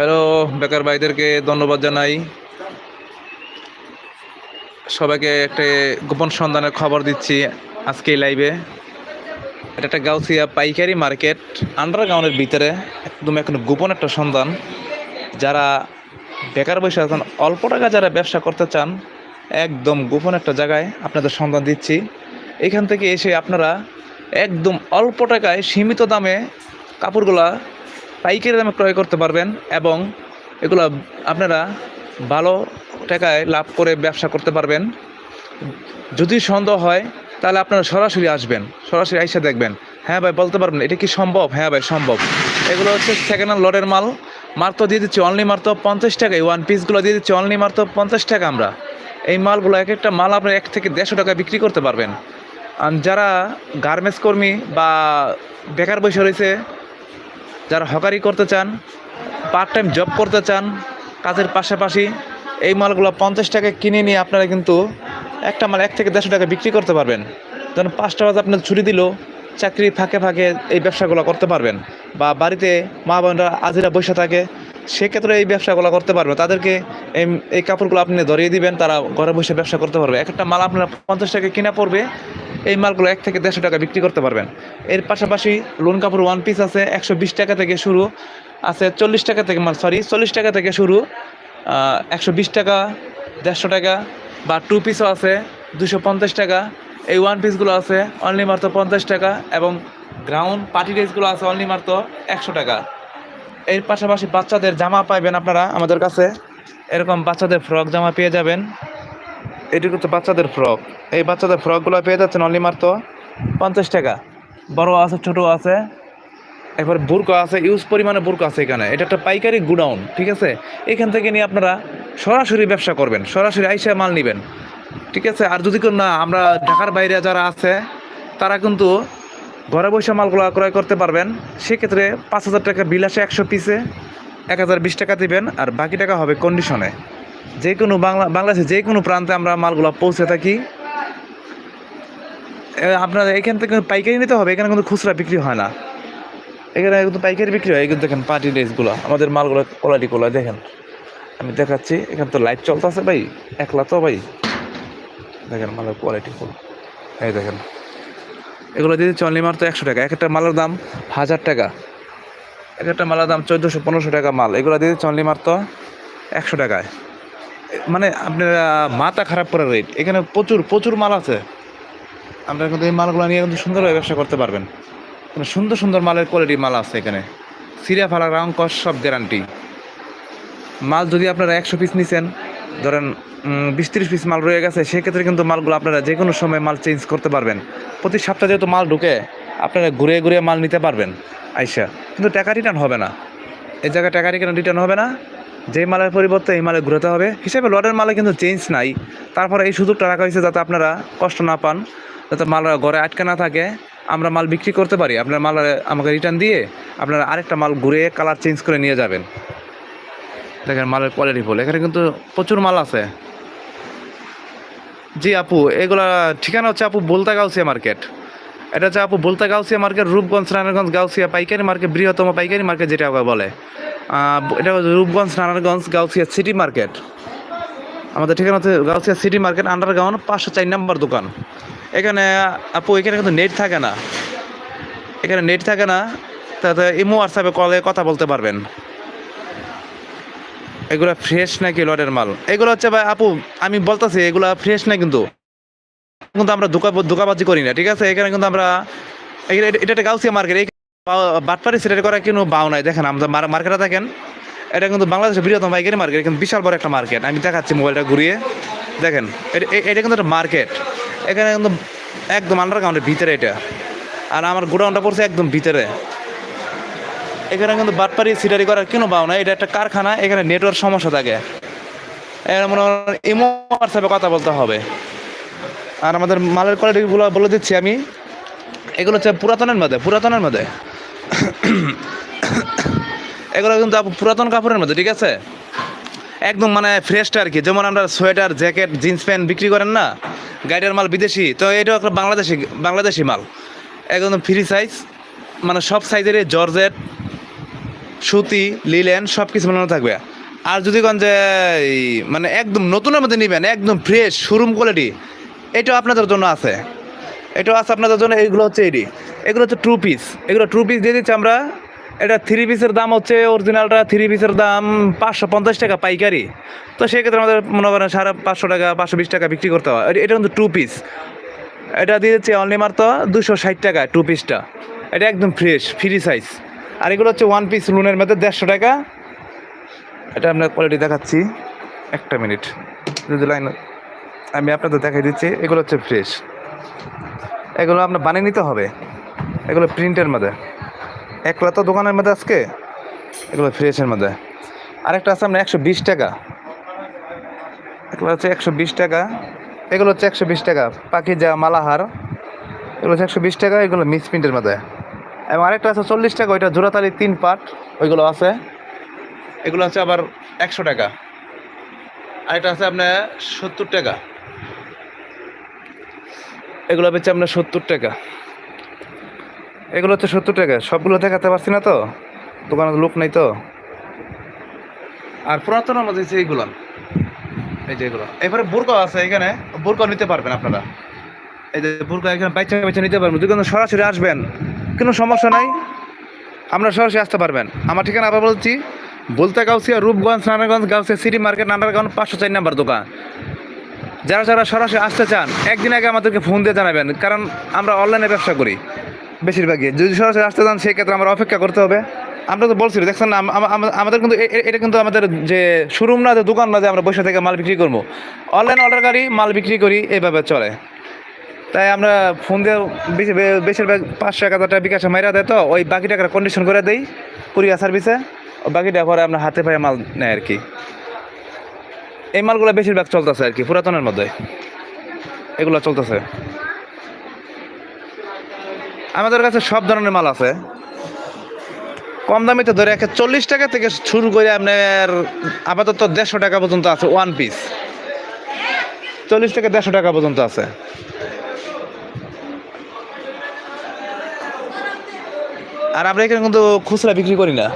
Hello, বেকার ভাইদেরকে ধন্যবাদ জানাই। সবাইকে একটা গোপন সন্ধানের খবর দিচ্ছি আজকে লাইভে এটা একটা গাউসিয়া পাইকারি মার্কেট, আন্ডারগ্রাউন্ডের ভিতরে। একদম এখন গোপন একটা সন্ধান। যারা বেকার বসে আছেন, অল্প টাকা যারা ব্যবসা করতে চান, একদম গোপন একটা জায়গায় আপনাদের সন্ধান দিচ্ছি। এখান থেকে এসে আপনারা একদম অল্প টাকায় সীমিত দামে কাপড়গুলা পাইকারি দামে ক্রয় করতে পারবেন এবং এগুলো আপনারা ভালো টাকায় লাভ করে ব্যবসা করতে পারবেন। যদি সন্দেহ হয়, তাহলে আপনারা সরাসরি আসবেন, সরাসরি আইসা দেখবেন। হ্যাঁ ভাই, বলতে পারবেন এটা কি সম্ভব? হ্যাঁ ভাই, সম্ভব। এগুলো হচ্ছে সেকেন্ড হ্যান্ড লটের মাল। মাত্র দিয়ে দিচ্ছি অনলি মাত্র পঞ্চাশ টাকায়। ওয়ান পিসগুলো দিয়ে দিচ্ছি অনলি মাত্র পঞ্চাশ টাকা আমরা। এই মালগুলো এক একটা মাল আপনার এক থেকে দেড়শো টাকা বিক্রি করতে পারবেন। আর যারা গার্মেন্টস কর্মী বা বেকার বসে রয়েছে যারা হকারি করতে চান পার্ট টাইম জব করতে চান, কাজের পাশাপাশি এই মালগুলো পঞ্চাশ টাকা কিনে নিয়ে আপনারা কিন্তু একটা মাল এক থেকে দেড়শো টাকা বিক্রি করতে পারবেন। ধরুন পাঁচটা বাজে আপনার ছুটি দিল, চাকরি ফাঁকে ফাঁকে এই ব্যবসাগুলো করতে পারবেন বা বাড়িতে মা বোনরা আজিরা বসে থাকে, সেক্ষেত্রে এই ব্যবসাগুলো করতে পারবে। তাদেরকে এই এই কাপড়গুলো আপনি ধরিয়ে দিবেন, তারা ঘরে বসে ব্যবসা করতে পারবে। এক একটা মাল আপনার পঞ্চাশ টাকা কিনা পড়বে এই মালগুলো এক থেকে দেড়শো টাকা বিক্রি করতে পারবেন। এর পাশাপাশি লোন কাপড় ওয়ান পিস আছে, একশো বিশ টাকা থেকে শুরু, আছে চল্লিশ টাকা থেকে মানে সরি চল্লিশ টাকা থেকে শুরু একশো বিশ টাকা, দেড়শো টাকা, বা টু পিসও আছে, দুশো পঞ্চাশ টাকা, এই ওয়ান পিসগুলো আছে অনলি মাত্র পঞ্চাশ টাকা, এবং গ্রাউন্ড পার্টি ড্রেসগুলো আছে অনলি মাত্র একশো টাকা। এর পাশাপাশি বাচ্চাদের জামা পাইবেন আপনারা আমাদের কাছে, এরকম বাচ্চাদের ফ্রক জামা পেয়ে যাবেন। এটুকু তো বাচ্চাদের ফ্রক এই বাচ্চাদের ফ্রকগুলো পেয়ে যাচ্ছেন অনলি মাত্র পঞ্চাশ টাকা। বড় আছে, ছোটো আছে। এবার বুরকা আছে ইউজ পরিমাণে বুরকা আছে এখানে। এটা একটা পাইকারি গুডাউন, ঠিক আছে? এখান থেকে নিয়ে আপনারা সরাসরি ব্যবসা করবেন। সরাসরি আইসা মাল নেবেন, ঠিক আছে? আর যদি না, আমরা ঢাকার বাইরে যারা আছে, তারা কিন্তু ঘরে বসে মালগুলো ক্রয় করতে পারবেন। সেক্ষেত্রে পাঁচ হাজার টাকা বিল আসে একশো পিসে এক হাজার বিশ টাকা দিবেন, আর বাকি টাকা হবে কন্ডিশনে যে কোনো বাংলা বাংলাদেশে যে কোনো প্রান্তে আমরা মালগুলো পৌঁছে থাকি। আপনার এখান থেকে পাইকারি নিতে হবে, এখানে কিন্তু খুচরা বিক্রি হয় না। এখানে কিন্তু পাইকারি বিক্রি হয় কিন্তু দেখেন পার্টি ড্রেসগুলো আমাদের মালগুলো কোয়ালিটিগুলো দেখেন। আমি দেখাচ্ছি, এখানে তো লাইট চলতেছে ভাই, একলা তো ভাই। দেখেন মালের কোয়ালিটি ফুল এই দেখেন, এগুলো দিয়ে দিচ্ছে মার তো একশো টাকা। এক একটা মালের দাম হাজার টাকা। এক একটা মালের দাম চোদ্দোশো পনেরোশো টাকা মাল। এগুলো দিয়ে দিচ্ছে মার তো একশো টাকায়। মানে আপনার মাথা খারাপ করার রেট এখানে প্রচুর প্রচুর মাল আছে। আপনারা কিন্তু এই মালগুলো নিয়ে কিন্তু সুন্দরভাবে ব্যবসা করতে পারবেন। মানে সুন্দর সুন্দর মালের কোয়ালিটি মাল আছে এখানে। সিরিয়া ফালা রাউং কস সব গ্যারান্টি মাল যদি আপনারা একশো পিস নিছেন, ধরেন বিশ তিরিশ পিস মাল রয়ে গেছে, সেক্ষেত্রে কিন্তু মালগুলো আপনারা যে কোনো সময় মাল চেঞ্জ করতে পারবেন। প্রতি সপ্তাহে যেহেতু মাল ঢুকে, আপনারা ঘুরে ঘুরে মাল নিতে পারবেন, আইসা। কিন্তু টাকা রিটার্ন হবে না। এই জায়গায় টাকা রিটার্ন রিটার্ন হবে না। যে মালের পরিবর্তে এই মালে ঘুরাতে হবে। হিসেবে লটের মালে কিন্তু চেঞ্জ নাই। তারপরে এই সুযোগটা রাখা হয়েছে যাতে আপনারা কষ্ট না পান, যাতে মাল ঘরে আটকে না থাকে। আমরা মাল বিক্রি করতে পারি। আপনার মাল আমাকে রিটার্ন দিয়ে আপনারা আরেকটা মাল ঘুরে কালার চেঞ্জ করে নিয়ে যাবেন। দেখেন মালের কোয়ালিটি ফুল এখানে কিন্তু প্রচুর মাল আছে। জি আপু, এগুলা ঠিকানা হচ্ছে আপু বলতা গাউসিয়া মার্কেট এটা হচ্ছে আপু বলতা গাউসিয়া মার্কেট, রূপগঞ্জ রানারগঞ্জ গাউসিয়া পাইকারি মার্কেট, বৃহত্তম পাইকারি মার্কেট যেটা বলে। এটা হচ্ছে রূপগঞ্জ রানারগঞ্জ গাউসিয়া সিটি মার্কেট। আমাদের ঠিকানা হচ্ছে গাউসিয়া সিটি মার্কেট, আন্ডারগ্রাউন্ড, পাঁচশো চার নম্বর দোকান। এখানে, আপু, এখানে কিন্তু নেট থাকে না। এখানে নেট থাকে না। তাতে ইমো হোয়াটসঅ্যাপে কলে কথা বলতে পারবেন। এগুলো ফ্রেশ নাকি লটের মাল? এগুলো হচ্ছে ভাই, আপু, আমি বলতেছি, এগুলো ফ্রেশ না কিন্তু। কিন্তু আমরা দোকা দোকাবাজি করি না, ঠিক আছে? এখানে কিন্তু আমরা এটা- একটা গাউসিয়া মার্কেট এই বাটপারি সিলেক্ট করা কোনো বাও নাই। দেখেন, আমরা মার্কেটে দেখেন। এটা কিন্তু বাংলাদেশের বৃহত্তম পাইকারি মার্কেট কিন্তু বিশাল বড় একটা মার্কেট আমি দেখাচ্ছি মোবাইলটা ঘুরিয়ে। দেখেন, এটা কিন্তু একটা মার্কেট এখানে কিন্তু একদম আন্ডারগ্রাউন্ডের ভিতরে এটা। আর আমার গোডাউনটা পড়ছে একদম ভিতরে। এখানে কিন্তু বাটপারি সিটারি করার কোনো বাও নাই। এটা একটা কারখানা, এখানে নেটওয়ার্ক সমস্যা থাকে। এখানে মনে হয় ইমো হোয়াটসঅ্যাপে কথা বলতে হবে। আর আমাদের মালের কোয়ালিটিগুলো বলে দিচ্ছি আমি। এগুলো হচ্ছে পুরাতনের মধ্যে পুরাতনের মধ্যে। এগুলো কিন্তু পুরাতন কাপড়ের মধ্যে, ঠিক আছে? একদম মানে ফ্রেশটা আর কি। যেমন আমরা সোয়েটার জ্যাকেট জিন্স প্যান্ট বিক্রি করেন না গাইডের মাল বিদেশি, তো এটাও একটা বাংলাদেশি বাংলাদেশি মাল। একদম ফ্রি সাইজ মানে সব সাইজেরই জর্জেট, সুতি লিলেন সব কিছু বানানো থাকবে। আর যদি কোন যে মানে একদম নতুনের মধ্যে নেবেন, একদম ফ্রেশ শোরুম কোয়ালিটি এটাও আপনাদের জন্য আছে। এটাও আছে আপনাদের জন্য এইগুলো হচ্ছে এডি এগুলো হচ্ছে টু পিস এগুলো টু পিস দিয়ে দিচ্ছি আমরা, এটা থ্রি পিসের দাম হচ্ছে অরিজিনালটা থ্রি পিসের দাম পাঁচশো পঞ্চাশ টাকা পাইকারি। তো সেক্ষেত্রে আমাদের মনে করেন সাড়ে পাঁচশো টাকা, পাঁচশো বিশ টাকা বিক্রি করতে হয়। এটা কিন্তু টু পিস এটা দিয়ে দিচ্ছে অনলি মাত্র দুশো ষাট টাকা টু। পিসটা এটা একদম ফ্রেশ ফ্রি সাইজ আর এগুলো হচ্ছে ওয়ান পিস লুনের মধ্যে দেড়শো টাকা। এটা আপনার কোয়ালিটি দেখাচ্ছি। একটা মিনিট যদি লাইন আমি আপনাদের দেখাই দিচ্ছি, এগুলো হচ্ছে ফ্রেশ এগুলো আপনার বানিয়ে নিতে হবে। এগুলো প্রিন্টের মধ্যে। একলা তো দোকানের মধ্যে আজকে। এগুলো ফ্রেশের মধ্যে। আরেকটা আছে আপনার একশো বিশ টাকা। এগুলো হচ্ছে একশো বিশ টাকা। এগুলো হচ্ছে একশো বিশ টাকা। পাখি যা মালাহার। এগুলো হচ্ছে একশো বিশ টাকা, এগুলো মিস প্রিন্টের মধ্যে। এবং আরেকটা আছে চল্লিশ টাকা, ওইটা জোড়াতালি তিন পাট ওইগুলো আছে। এগুলো হচ্ছে আবার একশো টাকা। আরেকটা আছে আপনার সত্তর টাকা। এগুলো হচ্ছে আপনার সত্তর টাকা। এগুলো হচ্ছে সত্তর টাকা। সবগুলো দেখাতে পারছি না তো? দোকানে লোক নেই তো? আর পুরাতন মধ্যে হচ্ছে এইগুলো। এই যে এগুলো। এবারে বোরকা আছে এখানে। বোরকা নিতে পারবেন আপনারা। এই যে বোরকা এখানে বাইচা বাইচা নিতে পারবেন। যদি কোনো সরাসরি আসবেন। কোনো সমস্যা নাই। আপনারা সরাসরি আসতে পারবেন। আমার ঠিকানা আবার বলছি বলতে গাউসিয়া রূপগঞ্জ, নারায়ণগঞ্জ, গাউসিয়া, সিটি মার্কেট নান্দারগঞ্জ পাঁচশো চার নাম্বার দোকান। যারা যারা সরাসরি আসতে চান, একদিন আগে আমাদেরকে ফোন দিয়ে জানাবেন, কারণ আমরা অনলাইনে ব্যবসা করি। বেশিরভাগই। যদি সরাসরি আসতে চান, সেই ক্ষেত্রে আমরা অপেক্ষা করতে হবে। আমরা তো বলছি দেখছেন না, আম- আম- আম- আমাদের কিন্তু এটা কিন্তু আমাদের যে শোরুম না, যে দোকান না, যে আমরা বসে থেকে মাল বিক্রি করব। অনলাইন অর্ডার করি, মাল বিক্রি করি, এইভাবে চলে। তাই আমরা ফোন দিয়ে বেশি বেশিরভাগ পাঁচশো, এক হাজার টাকা বিকাশে মাইরা দেয় তো, ওই বাকি টাকার কন্ডিশন করে দেই কুরিয়ার সার্ভিসে বাকিটা পরে আমরা হাতে পায়ে মাল নেয় আর কি। এই মালগুলো বেশিরভাগ চলতেছে আর কি, পুরাতনের মধ্যে এগুলো চলতেছে। আমাদের কাছে সব ধরনের মাল আছে। কম দামিতে ধরে একে চল্লিশ টাকা থেকে শুরু করে আপনার আপাতত দেড়শো টাকা পর্যন্ত আছে ওয়ান পিস চল্লিশ থেকে দেড়শো টাকা পর্যন্ত আছে। আর আমরা এখানে কিন্তু খুচরা বিক্রি করি না।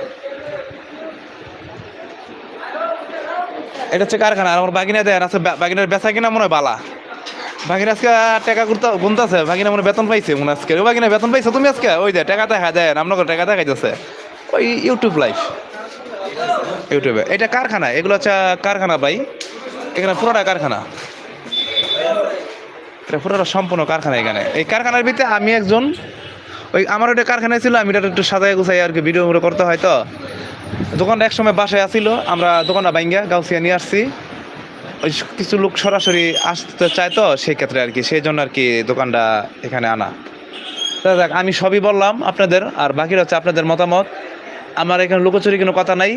এটা হচ্ছে কারখানা, আর আমার বাগিনা দেয় আছে বাগিনার বেচা কিনা মনে হয় বালা। বাগিনা আজকে টাকা গুনতে গুনতেছে, বাগিনা মনে বেতন পাইছে মনে আজকে। ও বাগিনা বেতন পাইছো, তুমি আজকে? ওই দে টাকা দেখা দেয় আপনার টাকা দেখাইতেছে ওই ইউটিউব লাইভ ইউটিউবে এটা কারখানা, এগুলো হচ্ছে কারখানা ভাই। এখানে পুরোটা কারখানা। এটা পুরোটা সম্পূর্ণ কারখানা এখানে। এই কারখানার ভিতরে আমি একজন ওই আমার ওটা কারখানায় ছিল, আমি এটা একটু সাজাই গুছাই আর কি ভিডিও করতে হয় তো। দোকানটা একসময় বাসায় আসিল আমরা দোকানটা বাইঙ্গা গাউসিয়া নিয়ে আসছি। ওই কিছু লোক সরাসরি আসতে চায় তো সেই ক্ষেত্রে আর কি, সেই জন্য আর কি দোকানটা এখানে আনা। দেখ আমি সবই বললাম আপনাদের, আর বাকিটা হচ্ছে আপনাদের মতামত। আমার এখানে লুকোচুরি কোনো কথা নাই,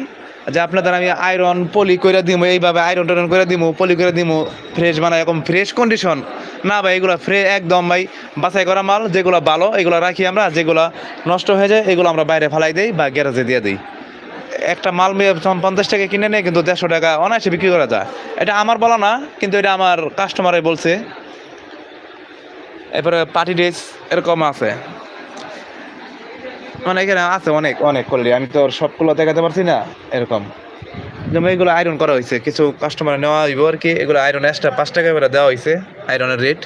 যে আপনাদের আমি আয়রন পলি করে দিমু, এইভাবে আয়রন টয়রন করে দিমু পলি করে দিমু ফ্রেশ বানাই এরকম ফ্রেশ কন্ডিশন না ভাই, এগুলো ফ্রে একদম ভাই, বাছাই করা মাল, যেগুলো ভালো, এগুলো রাখি আমরা, যেগুলো নষ্ট হয়ে যায়, এগুলো আমরা বাইরে ফেলাই দিই বা গ্যারেজে দিয়ে দিই। একটা মাল পঞ্চাশ টাকা কিনে নেয় কিন্তু দেড়শো টাকা অনায়াসে বিক্রি করা যায়। এটা আমার বলা না, কিন্তু এটা আমার কাস্টমারে বলছে। এরপরে পার্টি ড্রেস এরকম আছে। মানে এখানে আছে অনেক অনেক কোয়ালিটি আমি তো সবগুলো দেখাতে পারছি না, এরকম। যেমন এগুলো আয়রন করা হয়েছে, কিছু কাস্টমার নেওয়া হইব আর কি। এগুলো আয়রন এক্সট্রা পাঁচ টাকা করে দেওয়া হয়েছে আয়রনের রেট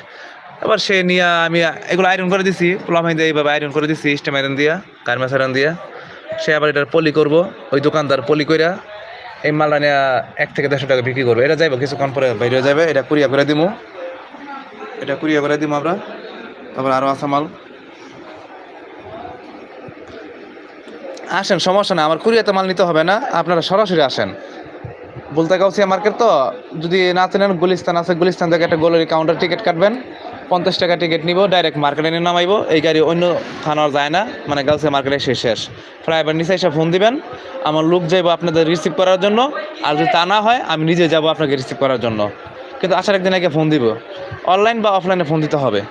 এবার সে নিয়ে আমি এগুলো আয়রন করে দিছি, প্লাম দিয়ে এইভাবে আয়রন করে দিছি স্টেম আয়রন দিয়া গার্মেন্টস আয়রন দিয়া। সে আবার এটার পলি করব। ওই দোকানদার পলি কইরা এই মালটা নিয়ে এক থেকে দেড়শো টাকা বিক্রি করব। এটা যাইব, কিছুক্ষণ পরে বাইরে যাবে এটা কুরিয়া করে দিমু। এটা কুরিয়া করে দিমু আমরা। তারপর আরও আছে মাল। আসেন, সমস্যা না আমার কুরিয়াতে মাল নিতে হবে না, আপনারা সরাসরি আসেন। বলতে গাউসিয়া মার্কেট তো, যদি না চেনেন, গুলিস্তান আছে, গুলিস্তান থেকে একটা গোলের কাউন্টার টিকিট কাটবেন। পঞ্চাশ টাকা টিকিট নিব ডাইরেক্ট মার্কেটে নিয়ে নামাইবো, এই গাড়ি অন্য খানার যায় না মানে গাউসিয়া মার্কেটে শেষ শেষ। ফ্লাইওভার নিচে এসে ফোন দিবেন, আমার লোক যাইবো আপনাদের রিসিভ করার জন্য, আর যদি তা না হয়, আমি নিজে যাব আপনাকে রিসিভ করার জন্য। কিন্তু আসার একদিন আগে ফোন দিব। অনলাইন বা অফলাইনে ফোন দিতে হবে।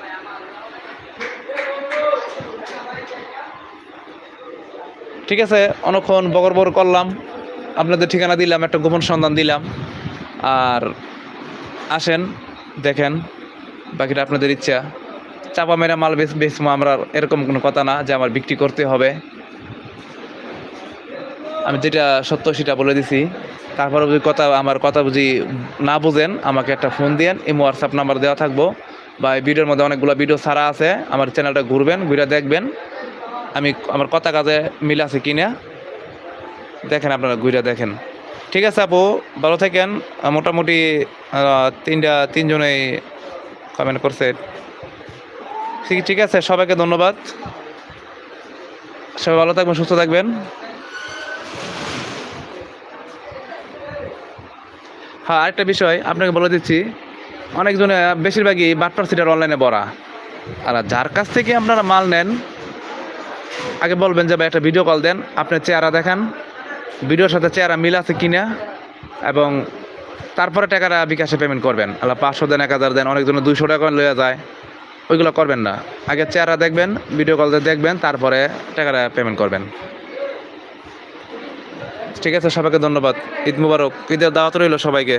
ঠিক আছে, অনেকক্ষণ বগর বগর করলাম। আপনাদের ঠিকানা দিলাম, একটা গোপন সন্ধান দিলাম। আর আসেন, দেখেন। বাকিটা আপনাদের ইচ্ছা। চাপা মেরা মাল বেশ বেশ আমরা এরকম কোনো কথা না যে আমার বিক্রি করতে হবে। আমি যেটা সত্য সেটা বলে দিছি। তারপরে যদি কথা আমার কথা বুঝি না বুঝেন, আমাকে একটা ফোন দিয়েন। এই হোয়াটসঅ্যাপ নাম্বার দেওয়া থাকব। বা এই ভিডিওর মধ্যে অনেকগুলো ভিডিও ছাড়া আছে। আমার চ্যানেলটা ঘুরবেন, ঘুরে দেখবেন। আমি আমার কথা কাজে মিল আছে কিনা দেখেন আপনারা, ঘুরে দেখেন। ঠিক আছে আপু, ভালো থাকেন। মোটামুটি তিনটা তিনজনেই কমেন্ট করছে। ঠিক ঠিক আছে, সবাইকে ধন্যবাদ। সবাই ভালো থাকবেন, সুস্থ থাকবেন। হ্যাঁ আরেকটা বিষয় আপনাকে বলে দিচ্ছি, অনেকজনে বেশিরভাগই বাটপার সিটার অনলাইনে বড়া আর যার কাছ থেকে আপনারা মাল নেন, আগে বলবেন যে ভাই একটা ভিডিও কল দেন আপনার চেহারা দেখান, ভিডিওর সাথে চেহারা মিল আছে কিনা, এবং তারপরে টাকাটা বিকাশে পেমেন্ট করবেন। আল্লাহ পাঁচশো দেন, এক হাজার দেন অনেকজনের দুইশো টাকা লয়ে যায়। ওইগুলো করবেন না। আগে চেহারা দেখবেন ভিডিও কল দেখবেন, তারপরে টাকাটা পেমেন্ট করবেন। ঠিক আছে, সবাইকে ধন্যবাদ। ঈদ মুবারক। ঈদের দাওয়াত রইল সবাইকে।